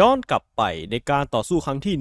ย้อนกลับไปในการต่อสู้ครั้งที่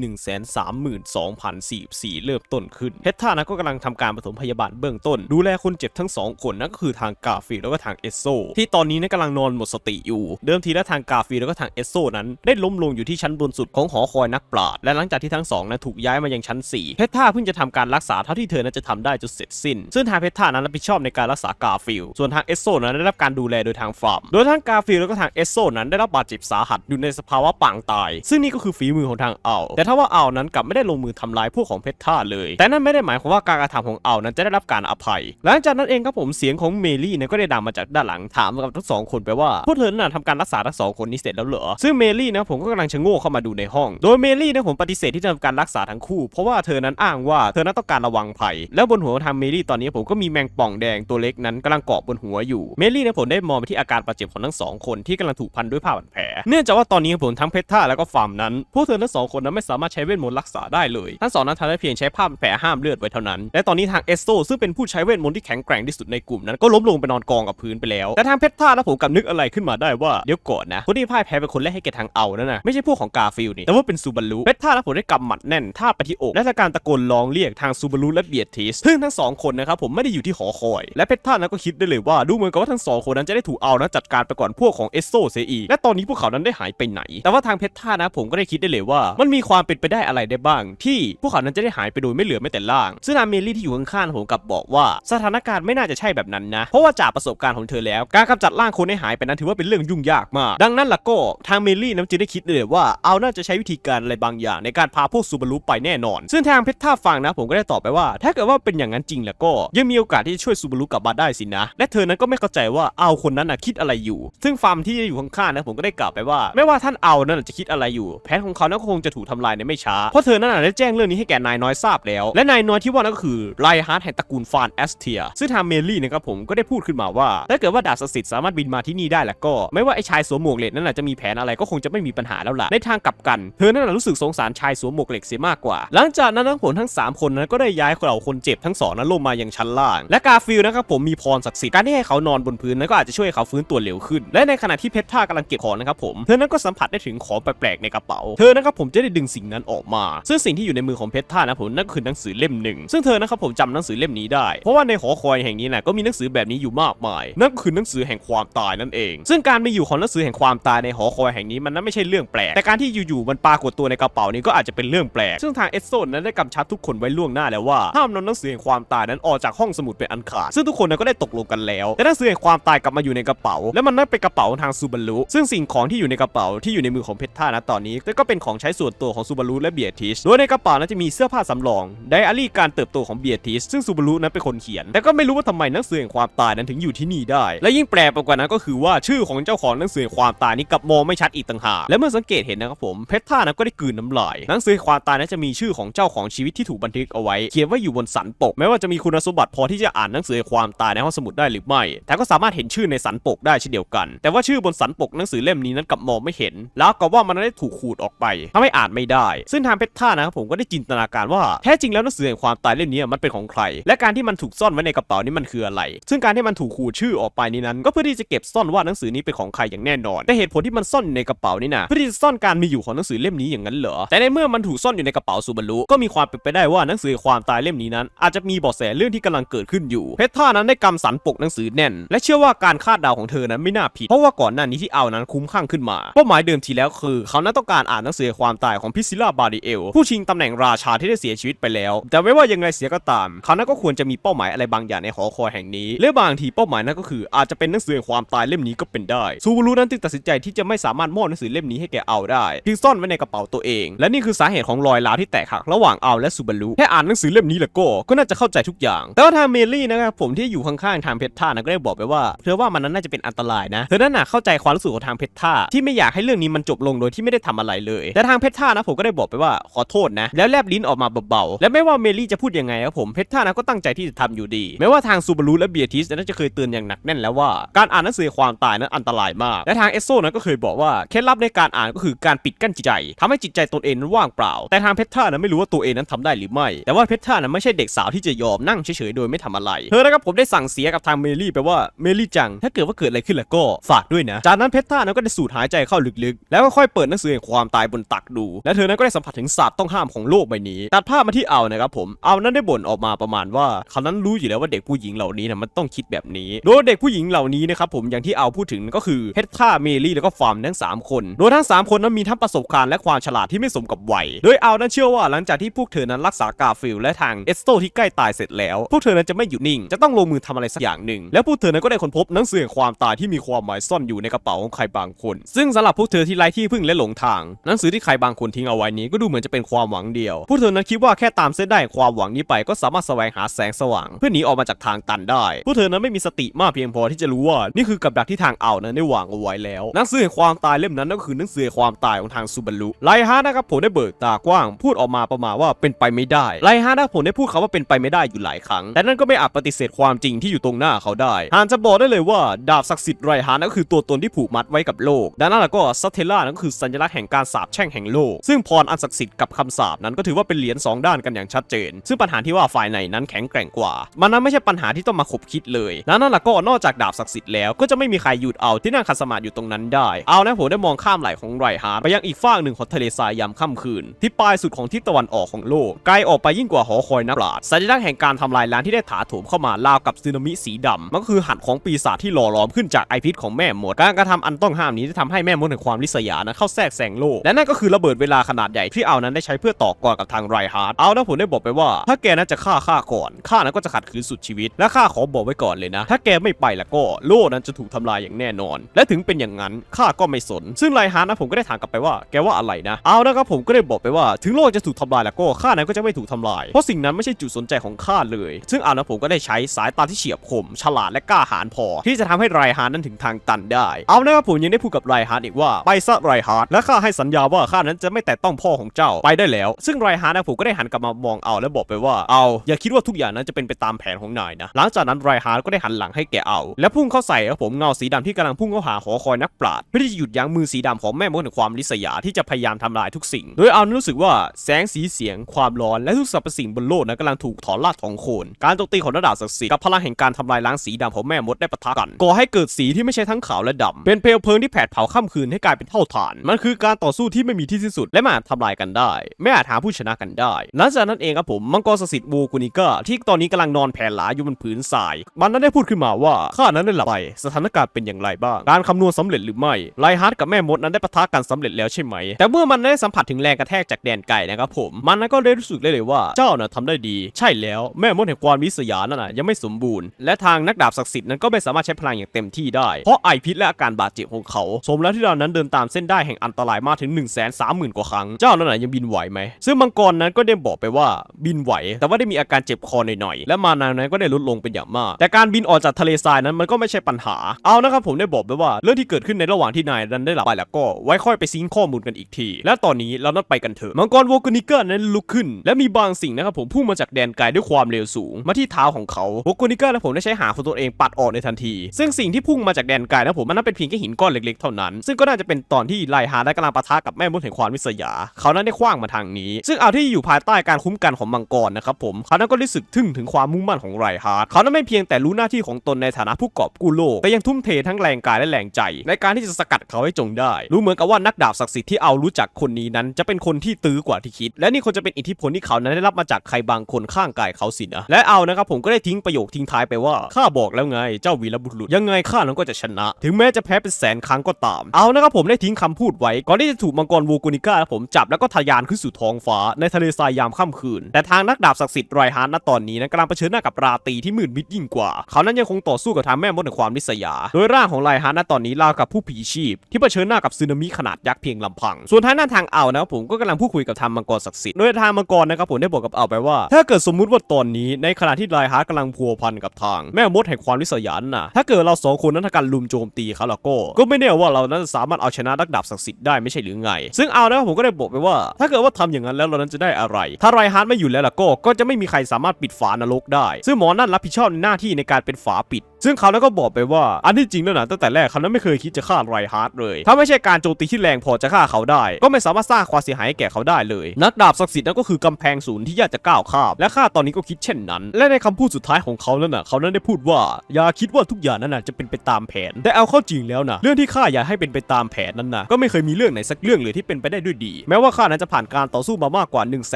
132,044 เริ่มต้นขึ้นเพชรท่านะก็กำลังทำการปฐมพยาบาลเบื้องต้น ดูแลคนเจ็บทั้งสองคนนั่นก็คือทางกาฟิลแล้วก็ทางเอสโซที่ตอนนี้นั้นกำลังนอนหมดสติอยู่ เดิมทีแล้วทางกาฟิลแล้วก็ทางเอสโซนั้น ได้ล้มลงอยู่ที่ชั้นบนสุดของหอคอยนักปราชญ์และหลังจากที่ทั้งสองนั้นถูกย้ายมายังชั้น4เพชรท่าเพิ่งจะทำการรักษาเท่าที่เธอนั้นจะทำได้จนเสร็จสิ้น ซึ่งทางเพชรท่านั้นรับผิดชอบในการรักษากาฟิลส่วนทางเอสโซนั้นได้รับการดูแลโดยทางฟาร์มโดยทั้งกาฟิลแล้วก็ทางเอสโซนั้นได้รับบาดเจ็บสาหัสอยู่ในสภาวะปางตาย ซึ่งนี่ก็คือฝีมือของทางเอาแต่ถ้าว่าเอานั้นกลับไม่ได้ลงมือทำลายพวกของเพชรท่าเลย แต่นั่นไม่ได้หมายความว่าการกระทำของเอานั้นจะได้รับการอภัย หลังจากนั้นเองครับผมเสียงของเมลี่เนี่ยก็ได้ดังมาจากด้านหลังถามกับทั้งสองคนไปว่าพวกเธอน่ะทำการรักษาทั้งสองคนนี้เสร็จแล้วเหรอซึ่งเมลี่นะผมก็กำลังชะโง่เข้ามาดูในห้อง โดยเมลี่นะผมปฏิเสธที่จะทำการรักษาทั้งคู่ เพราะว่าเธอนั้นอ้างว่าเธอนั้นต้องการระวังภัย แล้วบนหัวทางเมลี่ตอนนี้ผมก็มีแมงป่องแดงตัวเล็กนั้นกำลังเกาะบนหัวอยู่ เมลี่นะผมได้มองไปที่อาการบาดเจ็บของทั้งสองคนที่กำลังถูกพันด้วยผ้าพันแผล เนื่องจากว่าตอนนี้ผมทั้งเพชรท่าแล้วก็ฟาร์มนั้น พวกเธอทั้งสองคนนั้นไม่สามารถใช้เวทมนต์รักษาได้เลยทั้งสองนั้นทำได้เพียงใช้ผ้าพแผลห้ามเลือดไว้เท่านั้น และตอนนี้ทางเอสโซซึ่งเป็นผู้ใช้เวทมนต์ที่แข็งแกร่งที่สุดในกลุ่มนั้นก็ล้มลงไปนอนกองกับพื้นไปแล้วแต่ทางเพชรท่าแล้วผมกับนึกอะไรขึ้นมาได้ว่าเดี๋ยวก่อนนะคนที่พ่ายแพ้เป็นคนแรกให้แกทางเอานั่นนะไม่ใช่พวกของกาฟิลนี่แต่ว่าเป็นซูบารุเพชรท่าแล้วผมได้กำหมัดแน่นท่าไปที่อกและทำการตะโกนร้องเรียกทางซูบารุและเบียดทิสซึ่งทั้งสองคนนะครับผมไม่ได้อยู่ที่หอคอย และเพชรท่านั้นก็คิดได้เลยว่าดูเหมือนกับว่าทั้งสองคนนั้นจะได้ถูกเอานั้นจัดการไปก่อนพวกของเอสโซเสียอีกและตอนนี้พวกเขานั้นได้หายไปไหน แต่ว่าทางเพชรท่านะ ผมก็ได้คิดได้เลยว่า มันมีความเป็นไปได้อะไรได้บ้าง ที่พวกเขานั้นจะได้หายไปโดยไม่เหลือแม้แต่ล่างซึ่งนางเมลี่ที่อยู่ข้างๆผมกับบอกว่า สถานการณ์ไม่น่าจะใช่แบบนั้นนะ เพราะว่าจากประสบการณ์ของเธอแล้ว การกำจัดร่างคนให้หายไปนั้นถือว่าเป็นเรื่องยุ่งยากมาก ดังนั้นล่ะก็ทางเมลี่นั้นจึงได้คิดเลยว่าเอาน่าจะใช้วิธีการอะไรบางอย่าง ในการพาพวกซูบารุไปแน่นอน ซึ่งทางเพชรท่าฟังนะ ผมก็ได้ตอบไปว่า ถ้าเกิดว่าเป็นอย่างนั้นจริงแล้วก็ ยังมีโอกาสที่จะช่วยซูบารุกลับมาได้สินะ และเธอนั้นก็ไม่เข้าใจว่าเอาคนนั้นนะคิดอะไรอยู่ ซึ่งฟาร์มที่อยู่ข้างๆนะผมก็ได้กล่าวไปว่า ไม่ว่าท่านเอานั้นนะจะคิดอะไรอยู่ แผนของเขานั้นก็คงจะถูกทำลายในไม่ช้า เพราะเธอนั้นนได้แจ้งเรื่องนี้ให้แก่นายน้อยทราบแล้ว และนายน้อยที่ว่านั่นก็คือไลฮาร์ดแห่งตระกูลฟานแอสเทีย ซึ่งทางเมลี่นะครับผมก็ได้พูดขึ้นมาว่า ถ้าเกิดว่าดาบศักดิ์สิทธิ์สามารถบินมาที่นี่ได้แล้วก็ ไม่ว่าไอ้ชายสวมหมวกเหล็กนั้นจะมีแผนอะไรก็คงจะไม่มีปัญหาแล้วล่ะ ในทางกลับกัน เธอนั้นนรู้สึกสงสารชายสวมหมวกเหล็กเสียมากกว่า หลังจากนั้นทั้งผมทั้งสามคนนั้นก็ได้ย้ายเหล่าคนเจ็บทั้งสองนั้นลงมายังชั้นล่าง และกาฟิลนะครับผมมีพรศักดิ์สิทธิ์การที่ให้เขานอนบนพื้นนั้นก็อาจจะช่วยเขาฟื้นตัวเร็วขึ้น และในขณะที่เพชรท่ากำลังเก็บของนะครับผมเธอนั้นก็สัมผัสได้ถึงของแปลกๆในกระเป๋า เธอนะครับผมจะได้ดึงสิ่งนั้นออกมา ซึ่งสิ่งที่อยู่ในมือของเพชรท่านะผมนั่นก็คือหนังสือเล่มหนึ่ง ซึ่งเธอนะครับผมจำหนังสือเล่มนี้ได้ เพราะว่าในหอคอยแห่งนี้นะก็มีหนังสือแบบนี้อยู่มากมาย นั่นก็คือหนังสือแห่งความตายนั่นเอง ซึ่งการมีอยู่ของหนังสือแห่งความตายในหอคอยแห่งนี้มันนั้นไม่ใช่เรื่องแปลก แต่การที่อยู่ๆมันปรากฏตัวในกระเป๋านี้ก็อาจจะเป็นเรื่องแปลก ซึ่งทางเอสโซนนั้นได้กำชับทุกคนไว้ล่วงหน้าแล้วว่าห้ามนำหนังสือแห่งความตายนั้นออกจากห้องสมุดเป็นอันขาด ซึ่งทุกคนนั้นก็ได้ตกลงกันแล้ว แต่หนังสือแห่งความตายกลับมาอยู่ในกระเป๋า และมันนั่นเป็นกระเป๋าทางซูบารุซึ่งสิ่งของที่อยู่ในกระเป๋าที่อยู่ในมือของเพชรท่านะตอนนี้แต่ก็เป็นของใช้ส่วนตัวของซูบารุและเบียร์ทิชโดยในกระเป๋านั้นจะมีเสื้อผ้าสำรองไดอารี่การเติบโตของเบียร์ทิชซึ่งซูบารุนั้นเป็นคนเขียน แต่ก็ไม่รู้ว่าทำไมหนังสือแห่งความตายนั้นถึงอยู่ที่นี่ได้ และยิ่งแปลกไปกว่านั้นก็คือว่าชื่อของเจ้าของหนังสือแห่งความตายนี้กลับมองไม่ชัดอีกต่างหากและเมื่อสังเกตเห็นนะครับผมเพชรท่านั้นก็ได้กลืนน้ำลายหนังสือความตายนั้นจะมีชื่อของเจ้าของชีวิตที่ถูกบันทึกเอาไว้ เขียนไว้อยู่บนสันปกแม้ว่าจะมีคุณสมบัติพอที่จะอ่านหนังสือความตายในห้องสมุดได้หรือไม่ แต่ก็สามารถเห็นชื่อในสันปกได้เช่นเดียวกัน แต่ว่าชื่อบนสันปกหนังสือเล่มนี้นั้นกลับมองไม่เห็น แล้วก็ว่ามันได้ถูกขูดออกไปทำให้อ่านไม่ได้ ซึ่งทางเพชรท่านะครับผมก็ได้จินตนาการว่าแท้จริงแล้วหนังสือแห่งความตายเล่มนี้มันเป็นของใคร และการที่มันถูกซ่อนไว้ในกระเป๋านี้มันคืออะไร ซึ่งการที่มันถูกขูดชื่อออกไปนี้นั้น ก็เพื่อที่จะเก็บซ่อนว่าหนังสือนี้เป็นของใครอย่างแน่นอน แต่เหตุผลที่มันซ่อนอยู่ในกระเป๋านี่นะเพื่อที่จะซ่อนการมีอยู่ของหนังสือเล่มนี้อย่างนั้นเหรอแต่ในเมื่อมันถูกซ่อนอยู่ในกระเป๋าซูบารุก็มีความเป็นไปได้ว่าหนังสือความตายเล่มนี้นั้น อาจจะมีเบาะแสเรื่องที่กำลังเกิดขึ้นอยู่เพชรท่านั้นได้กำสันปกหนังสือแน่น และเชื่อว่าการคาดเดาของเธอนั้นไม่น่าผิด เพราะว่าก่อนหน้านี้ที่เอานั้นคุ้มข้างขึ้นมาเป้าหมายเดิมทีแล้วคือ เขานั้นต้องการอ่านหนังสือความตายของพิซิล่าบาริเอลผู้ชิงตำแหน่งราชาที่ได้เสียชีวิตไปแล้ว แต่ไม่ว่ายังไงเสียก็ตาม เขานั้นก็ควรจะมีเป้าหมายอะไรบางอย่างในหอคอยแห่งนี้และบางทีเป้าหมายนั้นก็คืออาจจะเป็นหนังสือความตายเล่มนี้ก็เป็นได้ซูบารุนั้นจึงตัดสินใจที่จะไม่สามารถมอบหนังสือเล่มนี้ให้แกเอาได้จึงซ่อนไว้ในกระเป๋าตัวเอง และนี่คือสาเหตุของรอยร้าวที่แตกหักระหว่างเอาและซูบารุแค่อ่านหนังสือเล่มนี้แล้วก็ก็น่าจะเข้าใจทุกอย่าง แต่ว่าทางเมลี่นะครับผมที่อยู่ข้างๆทางเพชรท่านะก็ได้บอกไปว่าเธอว่ามันนั้นน่าจะเป็นอันตรายนะเธอนั้นน่ะเข้าใจความรู้สึกของทางเพชรท่าที่ไม่อยากให้เรื่องนี้มันจบลงโดยที่ไม่ได้ทำอะไรเลยแต่ทางเพชรท่านะผมก็ได้บอกไปว่าขอโทษนะ แล้วแลบลิ้นออกมาเบาๆ และไม่ว่าเมลี่จะพูดยังไงครับผมเพชรท่านะก็ตั้งใจที่จะทำอยู่ดี แม้ว่าทางซูบารุและเบียทิสนั้นจะเคยเตือนอย่างหนักแน่นแล้วว่าการอ่านหนังสือความตายนั้นอันตรายมาก และทางเอสโซนั้นก็เคยบอกว่าเคล็ดลับในการอ่านก็คือการปิดกั้นจิตใจทำให้จิตใจตนเองนั้นว่างเปล่า แต่ทางเพชรท่านั้นไม่รู้ว่าตัวเองนั้นทำได้หรือไม่ แต่ว่าเพชรท่านั้นไม่ใช่เด็กสาวที่จะยอมนั่งเฉยๆโดยไม่ทำอะไรเธอนะครับผมได้สั่งเสียกับทางเมลี่ไปว่าเมลี่จัง ถ้าเกิดว่าเกิดอะไรขึ้นแล้วก็ฝากด้วยนะ จากนั้นเพชรท่านั้นก็ได้สูดหายใจเข้าลึกๆ แล้วก็ค่อยๆเปิดหนังสือแห่งความตายบนตักดู และเธอนั้นก็ได้สัมผัสถึงศาสตร์ต้องห้ามของโลกใบนี้ ตัดภาพมาที่เอานะครับผมเอานั้นได้บ่นออกมาประมาณว่าเขานั้นรู้อยู่แล้วว่าเด็กผู้หญิงเหล่านี้นะมันต้องคิดแบบนี้ โดยเด็กผู้หญิงเหล่านี้นะครับผมอย่างที่เอาพูดถึงก็คือเฮดท่าเมลี่แล้วก็ฟาร์มทั้งสามคน โดยทั้งสามคนนั้นมีทั้งประสบการณ์และความฉลาดที่ไม่สมกับวัย โดยเอานั้นเชื่อว่าหลังจากที่พวกเธอนั้นรักษากาฟิลและทางเอสโตที่ใกล้ตายเสร็จแล้ว พวกเธอนั้นจะไม่หยุดนิ่ง จะต้องลงมือทำอะไรสักอย่างหนึ่ง แล้วพวกเธอนั้นก็ได้ค้นพบหนังสือแห่งความตายที่มีความหมายซ่อนอยู่ในกระเป๋าของใครบางคน ซึ่งสำหรับพวกเธอที่ไร้ที่พึ่งและหลงทาง หนังสือที่ใครบางคนทิ้งเอาไว้นี้ก็ดูเหมือนจะเป็นความหวังเดียว พวกเธอนั้นคิดว่าแค่ตามเส้นได้ความหวังนี้ไปก็สามารถแสวงหาแสงสว่าง เพื่อหนีออกมาจากทางตันได้ พวกเธอนั้นไม่มีสติมากเพียงพอที่จะรู้ว่านี่คือกับดักที่ทางเอานั้นได้วางเอาไว้แล้ว หนังสือแห่งความตายเล่มนั้นก็คือหนังสือแห่งความตายของทางซูบารุไลฮานะครับผมได้เบิกตากว้าง พูดออกมาประมาณว่าเป็นไปไม่ได้ไลฮานะครับผมได้พูดคำว่าเป็นไปไม่ได้อยู่หลายครั้ง แต่นั่นก็ไม่อาจปฏิเสธความจริงที่อยู่ตรงหน้าเขาได้หานจะบอกได้เลยว่าดาบศักดิ์สิทธิ์ไรฮานก็คือตัวตนที่ผูกมัดไว้กับโลกดังนั้นแล้วก็ซัตเทล่านั่นคือสัญลักษณ์แห่งการสาปแช่งแห่งโลก ซึ่งพรอันศักดิ์สิทธิ์กับคำสาปนั้นก็ถือว่าเป็นเหรียญสองด้านกันอย่างชัดเจน ซึ่งปัญหาที่ว่าฝ่ายไหนนั้นแข็งแกร่งกว่า มันนั้นไม่ใช่ปัญหาที่ต้องมาขบคิดเลยดังนั้นแล้วก็นอกจากดาบศักดิ์สิทธิ์แล้วก็จะไม่มีใครหยุดเอาที่นั่งคัดสมาธิอยู่ตรงนั้นได้ เอานะผมได้มองข้ามไหลของไรฮาร์ดไปยังอีกฝั่งหนึ่งของทะเลทรายยามค่ำคืน ที่ปลายสุดของทิศตะวันออกของโลกไกลออกไปยิ่งกว่าหอคอยนักปราชญ์สัญลักษณ์แห่งการทำลายล้างที่ได้ถาโถมเข้ามาราวกับสึนามิสีดำมันก็คือหัดของปีศาจที่หล่อหลอมขึ้นจากไอพิษของแม่มดการกระทำอันต้องห้ามนี้ได้ทำให้แม่มดแห่งความลิษยานั้นเข้าแทรกแซงโลก และนั่นก็คือระเบิดเวลาขนาดใหญ่ที่เอานั้นได้ใช้เพื่อต่อกรกับทางไรฮาร์ดเอานะผมได้บอกไปว่า ถ้าแกนั้นจะฆ่าข้าก่อนข้านั้นก็จะขัดขืนสุดชีวิต และข้าขอบอกไว้ก่อนเลยนะ ถ้าแกไม่ไปแล้วก็โลกนั้นจะถูกทำลายอย่างแน่นอน และถึงเป็นอย่างนั้นข้าก็ไม่สน ซึ่งไรฮาร์ดนะผมก็ได้ถามกลับไปว่าแกว่าอะไรนะเอานะครับผมก็ได้บอกไปว่า ถึงโลกจะถูกทำลายแล้วก็ข้านั้นก็จะไม่ถูกทำลาย เพราะสิ่งนั้นไม่ใช่จุดสนใจของข้าเลย ซึ่งเอานะผมก็ได้ใช้สายตาที่เฉียบคม ฉลาดและกล้าหาญพอ ที่จะทำให้ไรฮาร์ดนั้นถึงทางตันได้ เอานะครับผมยังได้พูดกับไรฮาร์ดอีกว่าไปซะไรฮาร์ดและข้าให้สัญญาว่าข้านั้นจะไม่แตะต้องพ่อของเจ้าไปได้แล้ว ซึ่งไรฮาร์ดนะผมก็ได้หันกลับมามองเอาและบอกไปว่าเอาอย่าคิดว่าทุกอย่างนั้นจะเป็นไปตามแผนของนายนะ หลังจากนั้นไรฮาร์ดก็ได้หันหลังให้แกเอา และพุ่งเข้าใส่ครับผมเงาสีดำที่กำลังพุ่งเข้าหาหอคอยนักปราชญ์เพื่อที่จะหยุดยั้งมือสีดำของแม่มดแห่งความลิษยาที่จะพยายามทำลายทุกสิ่ง โดยเอานรู้สึกว่าแสงสีเสียงความร้อนและทุกสรรพสิ่งบนโลกนั้นกำลังถูกถอนรากถอนโคนการโจมตีของระดับศักดิ์สิทธิ์กับพลังแห่งการทำลายล้างสีดำของแม่มดได้ปะทะกันก่อให้เกิดสีที่ไม่ใช่ทั้งขาวและดำเป็นเปลวเพลิงที่แผดเผาค่ำคืนให้กลายเป็นเท่าฐาน มันคือการต่อสู้ที่ไม่มีที่สิ้นสุด และไม่อาจทำลายกันได้ ไม่อาจหาผู้ชนะกันได้หลังจากนั้นเองครับผมมังกรศักดิ์สิทธิ์บูกุนิก้าที่ตอนนี้กำลังนอนแผ่หลาอยู่บนผืนทราย มันนั้นได้พูดขึ้นมาว่าข้านั้นได้หลับไปสถานการณ์เป็นอย่างไรบ้าง การคำนวณสำเร็จหรือไม่ไลฮาร์ดกับแม่มดนั้นได้ปะทะกันสำเร็จแล้วใช่ไหม แต่เมื่อมันได้สัมผัสถึงแรงกระแทกจากแดนไก่นะครับผมมันนั้นก็ได้รู้สึกได้เลยว่าเจ้าน่ะทำได้ดี ใช่แล้วแม่มดแห่งความวิสยานั่นน่ะยังไม่สมบูรณ์และทางนักดาบศักดิ์สิทธิ์นั้นก็ไม่สามารถใช้พลังอย่างเต็มที่ได้เพราะไอพิษและอาการบาดเจ็บของเขา สมแล้วที่เรานั้นเดินตามเส้นได้แห่งอันตรายมากถึง 1 3 0 0 0 0 กว่าครั้ง เจ้านั่นน่ะยังบินไหวไหม ซึ่งมังกรนั้นก็ได้บอกไปว่าบินไหว แต่ว่าได้มีอาการเจ็บคอหน่อยๆ และมานานั้นก็ได้ลดลงเป็นอย่างมาก แต่การบินออกจากทะเลทรายนั้นมันก็ไม่ใช่ปัญหา เอานะครับผมได้บอกไปว่าเรื่องที่เกิดขึ้นในระหว่างที่นายนั้นได้หลับไปแล้วก็ไว้ค่อยไปซิงข้อมูลกันอีกที และตอนนี้เรานัดไปกันเถอะ มังกรโวกนิเกอร์นั้นลุกขึ้น และมีบางสิ่งนะครับผมพุ่งมาจากแดนไกลด้วยความเร็วสูง มาที่เท้าของเขาโวกนิเกอร์และผมได้ใช้หางของตัวเองปัดออกในทันที ซึ่งสิ่งที่พุ่งมาจากแดนไกลนะผมมันนั้นเป็นเพียงแค่หินก้อนเล็กๆเท่านั้น ซึ่งก็น่าจะเป็นตอนที่ไลฮาได้กำลังปะทะกับแม่มดแห่งความวิสยา เขานั้นได้คว้างมาทางนี้ ซึ่งเอาที่อยู่ภายใต้การคุ้มกันของมังกรนะครับผมเขานั้นก็รู้สึกทึ่งถึงความมุ่งมั่นของไรฮาร์ดเขานั้นไม่เพียงแต่รู้หน้าที่ของตนในฐานะผู้กอบกู้โลกแต่ยังทุ่มเททั้งแรงกายและแรงใจ ในการที่จะสกัดเขาให้จงได้ รู้เหมือนกับว่านักดาบศักดิ์สิทธิ์ที่เอารู้จักคนนี้นั้น จะเป็นคนที่ตื้อกว่าที่คิด และนี่คงจะเป็นอิทธิพลที่เขานั้นได้รับมาจากใครบางคนข้างกายเขาสินะและเอานะครับผมก็ได้ทิ้งประโยคทิ้งท้ายไปว่าข้าบอกแล้วไงเจ้าวีรบุรุษยังไงข้านั้นก็จะชนะ ถึงแม้จะแพ้เป็นแสนครั้งก็ตามเอานะครับผมได้ทิ้งคำพูดไว้ ก่อนที่จะถูกมังกรวูกูนิก้าครับผมจับแล้วก็ทะยานขึ้นสู่ท้องฟ้าในทะเลทรายยามค่ำคืน แต่ทางนักดาบศักดิ์สิทธิ์ไรฮาร์ดณตอนนี้นั้นกำลังเผชิญหน้ากับราตรีที่มืดมิดยิ่งกว่า เขานั้นยังคงต่อสู้กับทางแม่มดแห่งความนิสยา โดยร่างของไรฮาร์ดณตอนนี้ราวกับผู้ผีชีพ ที่เผชิญหน้ากับสึนามิขนาดยักษ์เพียงลำพัง ส่วนทางด้านทางเอานะครับผมก็กำลังพูดคุยกับทางมังกรศักดิ์สิทธิ์ โดยทางมังกรนะครับผมได้บอกกับเอาไปว่า ถ้าเกิดสมมุติว่าตอนนี้ในขณะที่ไรฮาร์ดกำลังพัวพันกับทางแม่มดแห่งความนิสยาน่ะถ้าเกิดเราสองคนนั้นทำการลุมโจมตีเขาแล้วก็ก็ไม่แน่ว่าเรานั้นสามารถเอาชนะนักดาบศักดิ์สิทธิ์ได้ไม่ใช่หรือไง ซึ่งเอานะครับผมก็ได้บอกไปว่า ถ้าเกิดว่าทำอย่างนั้นแล้วเรานั้นจะได้อะไร ถ้าไรฮาร์ดไม่อยู่แล้วล่ะก็ก็จะไม่มีใครสามารถปิดฝานรกได้ ซึ่งหมอนั่นรับผิดชอบในหน้าที่ในการเป็นฝาปิด ซึ่งเขานั้นก็บอกไปว่า อันที่จริงแล้วนะตั้งแต่แรกเขานั้นไม่เคยคิดจะฆ่าไรฮาร์ดเลย ถ้าไม่ใช่การโจมตีที่แรงพอจะฆ่าเขาได้ ก็ไม่สามารถสร้างความเสียหายให้แก่เขาได้เลย นักดาบศักดิ์สิทธิ์นั้นก็คือกำแพงศูนย์ที่ยากจะก้าวข้ามและข้าตอนนี้ก็คิดเช่นนั้น และในคำพูดสุดท้ายของเขานั้นน่ะเขานั้นได้พูดว่า อย่าคิดว่าทุกอย่างนั้นน่ะจะเป็นไปตามแผน แต่เอาเข้าจริงแล้วนะเรื่องที่ข้าอยากให้เป็นไปตามแผนนั้นนะก็ไม่เคยมีเรื่องไหนสักเรื่องเลยที่เป็นไปได้ด้วยดี แม้ว่าข้านั้นจะผ่านการต่อสู้มามากกว่า 1 3 2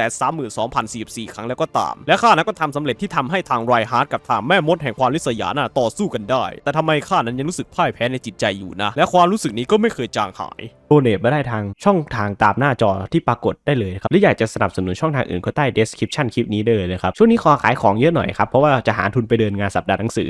0 4 4 ครั้งแล้วก็ตาม และข้านั้นก็ทำสำเร็จที่ทำให้ทางไรฮาร์ดกับทางแม่มดแห่งความลิษยาน่ะต่อสู้กันได้ แต่ทำไมข้านั้นยังรู้สึกพ่ายแพ้ในจิตใจอยู่นะ และความรู้สึกนี้ก็ไม่เคยจางหายโดเนทมาได้ทางช่องทางตามหน้าจอที่ปรากฏได้เลยครับหรืออยากจะสนับสนุนช่องทางอื่นก็ใต้ description คลิปนี้ได้เลยนะครับช่วงนี้ขอขายของเยอะหน่อยครับเพราะว่าจะหาทุนไปเดินงานสัปดาห์หนังสือ